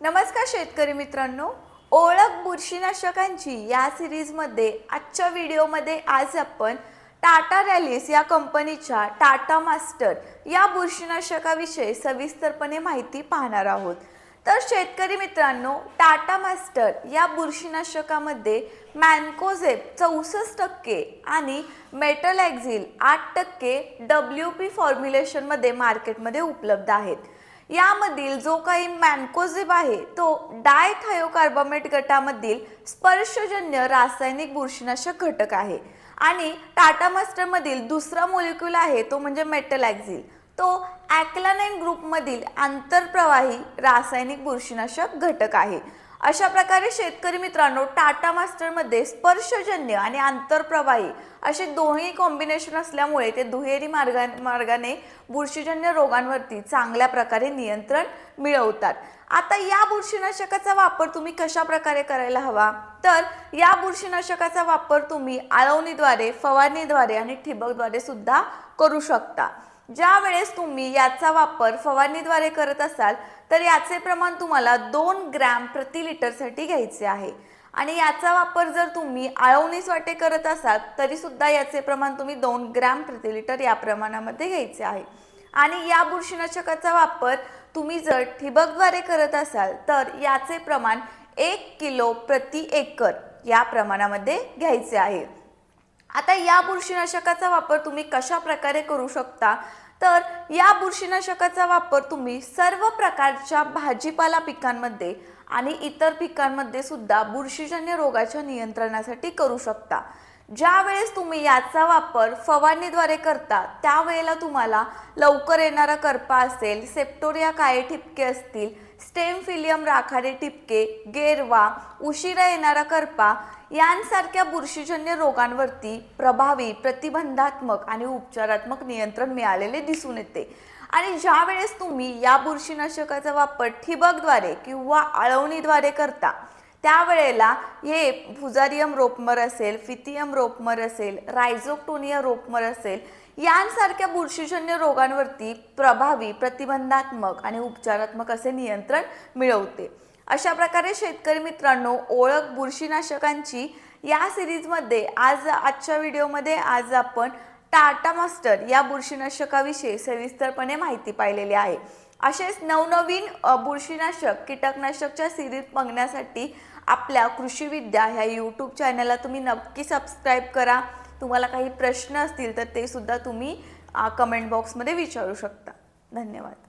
नमस्कार शेतकरी मित्रांनो. ओळख बुरशीनाशकांची या सिरीजमध्ये आजच्या व्हिडिओमध्ये आज आपण टाटा रॅलिस या कंपनीच्या टाटा मास्टर या बुरशीनाशकाविषयी सविस्तरपणे माहिती पाहणार आहोत. तर शेतकरी मित्रांनो टाटा मास्टर या बुरशीनाशकामध्ये मॅनकोझेप चौसष्ट टक्के आणि मेटल ॲक्झिल आठ टक्के डब्ल्यू पी फॉर्म्युलेशनमध्ये मार्केटमध्ये उपलब्ध आहेत. यामधील जो काही मॅनकोझिब आहे तो डायथायोकार्बामेट गटामधील स्पर्शजन्य रासायनिक बुरशीनाशक घटक आहे. आणि टाटा मास्टरमधील दुसरा मोलिक्यूल आहे तो म्हणजे मेटल ॲक्झिल तो ॲक्लानाईन ग्रुपमधील आंतरप्रवाही रासायनिक बुरशीनाशक घटक आहे. अशा प्रकारे शेतकरी मित्रांनो टाटा मास्टरमध्ये स्पर्शजन्य आणि आंतरप्रवाही असे दोन्ही कॉम्बिनेशन असल्यामुळे ते दुहेरी मार्गा मार्गाने बुरशीजन्य रोगांवरती चांगल्या प्रकारे नियंत्रण मिळवतात. आता या बुरशीनाशकाचा वापर तुम्ही कशा प्रकारे करायला हवा? तर या बुरशीनाशकाचा वापर तुम्ही आळवणीद्वारे फवारणीद्वारे आणि ठिबकद्वारे सुद्धा करू शकता. ज्या वेळेस तुम्ही याचा वापर फवारणीद्वारे करत असाल तर याचे प्रमाण तुम्हाला दोन ग्रॅम प्रति लिटरसाठी घ्यायचे आहे. आणि याचा वापर जर तुम्ही आळवणीस वाटे करत असाल तरीसुद्धा याचे प्रमाण तुम्ही दोन ग्रॅम प्रति लिटर या प्रमाणामध्ये घ्यायचे आहे. आणि या बुरशीनाशकाचा वापर तुम्ही जर ठिबकद्वारे करत असाल तर याचे प्रमाण एक किलो प्रति एकर या प्रमाणामध्ये घ्यायचे आहे. आता या बुरशीनाशकाचा वापर तुम्ही कशा प्रकारे करू शकता? तर या बुरशीनाशकाचा वापर तुम्ही सर्व प्रकारच्या भाजीपाला पिकांमध्ये आणि इतर पिकांमध्ये सुद्धा बुरशीजन्य रोगाच्या नियंत्रणासाठी करू शकता. ज्या वेळेस तुम्ही याचा वापर फवारणीद्वारे करता त्यावेळेला तुम्हाला लवकर येणारा करपा असेल सेप्टोरिया काळे ठिपके असतील स्टेम फिलियम राखाडे ठिपके गेरवा उशिरा येणारा करपा यांसारख्या बुरशीजन्य रोगांवरती प्रभावी प्रतिबंधात्मक आणि उपचारात्मक नियंत्रण मिळालेले दिसून येते. आणि ज्या वेळेस तुम्ही या बुरशीनाशकाचा वापर ठिबकद्वारे किंवा आळवणीद्वारे करता त्यावेळेला हे फुजारियम रोपमर असेल फिथियम रोपमर असेल रायझोक्टोनिया रोपमर असेल यांसारख्या बुरशीजन्य रोगांवरती प्रभावी प्रतिबंधात्मक आणि उपचारात्मक असे नियंत्रण मिळवते. अशा प्रकारे शेतकरी मित्रांनो ओळख बुरशीनाशकांची या सिरीजमध्ये आज आजच्या व्हिडिओमध्ये आज आपण टाटा मास्टर या बुरशीनाशकाविषयी सविस्तरपणे माहिती पाहिलेली आहे. असेच नवनवीन बुरशीनाशक कीटकनाशकच्या सिरीज बघण्यासाठी आपल्या कृषी विद्या ह्या यूट्यूब चॅनलला तुम्ही नक्की सबस्क्राईब करा. तुम्हाला काही प्रश्न असतील तर ते सुद्धा तुम्ही कमेंट बॉक्समध्ये विचारू शकता. धन्यवाद.